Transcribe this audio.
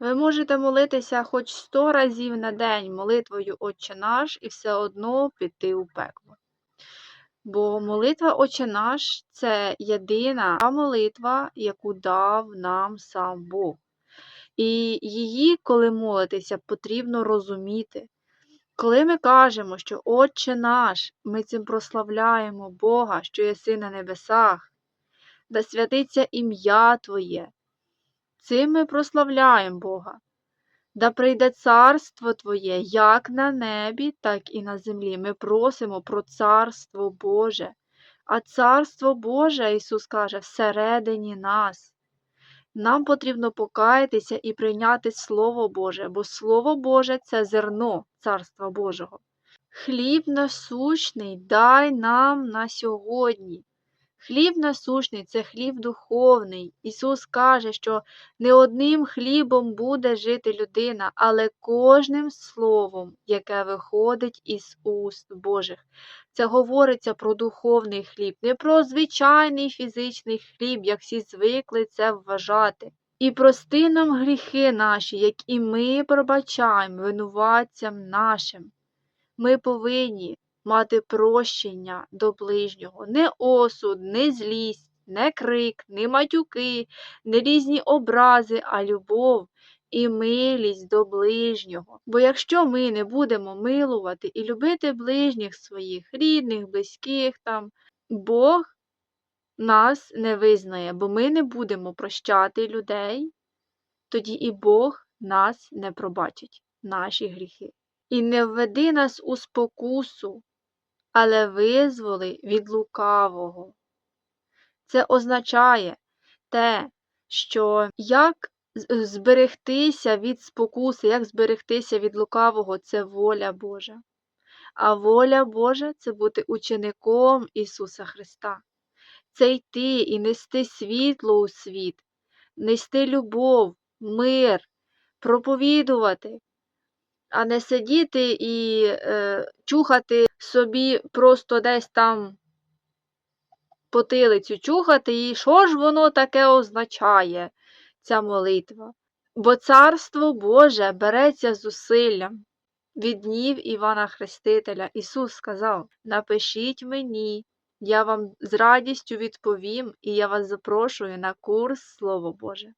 Ви можете молитися хоч сто разів на день молитвою Отче наш і все одно піти у пекло. Бо молитва Отче наш це єдина молитва, яку дав нам сам Бог. І її, коли молитися, потрібно розуміти. Коли ми кажемо, що Отче наш, ми цим прославляємо Бога, що єси на небесах, да святиться ім'я Твоє. Цим ми прославляємо Бога. Да прийде царство Твоє як на небі, так і на землі. Ми просимо про царство Боже. А царство Боже, Ісус каже, всередині нас. Нам потрібно покаятися і прийняти Слово Боже, бо Слово Боже це зерно Царства Божого. Хліб насущний дай нам на сьогодні. Хліб насущний це хліб духовний. Ісус каже, що не одним хлібом буде жити людина, але кожним словом, яке виходить із уст Божих. Це говориться про духовний хліб, не про звичайний фізичний хліб, як всі звикли це вважати. І прости нам гріхи наші, як і ми пробачаємо винуватцям нашим. Ми повинні мати прощення до ближнього, не осуд, не злість, не крик, не матюки, не різні образи, а любов і милість до ближнього. Бо якщо ми не будемо милувати і любити ближніх своїх, рідних, близьких там, Бог нас не визнає, бо ми не будемо прощати людей, тоді і Бог нас не пробачить, наші гріхи. І не введи нас у спокусу, але визволи від лукавого. Це означає те, що як зберегтися від спокуси, як зберегтися від лукавого це воля Божа. А воля Божа це бути учеником Ісуса Христа. Це йти і нести світло у світ, нести любов, мир, проповідувати, а не сидіти і е, чухати собі просто десь там потилицю чухати, і що ж воно таке означає, ця молитва? Бо Царство Боже береться зусиллям. Від днів Івана Хрестителя Ісус сказав: Напишіть мені, я вам з радістю відповім, і я вас запрошую на курс Слово Боже.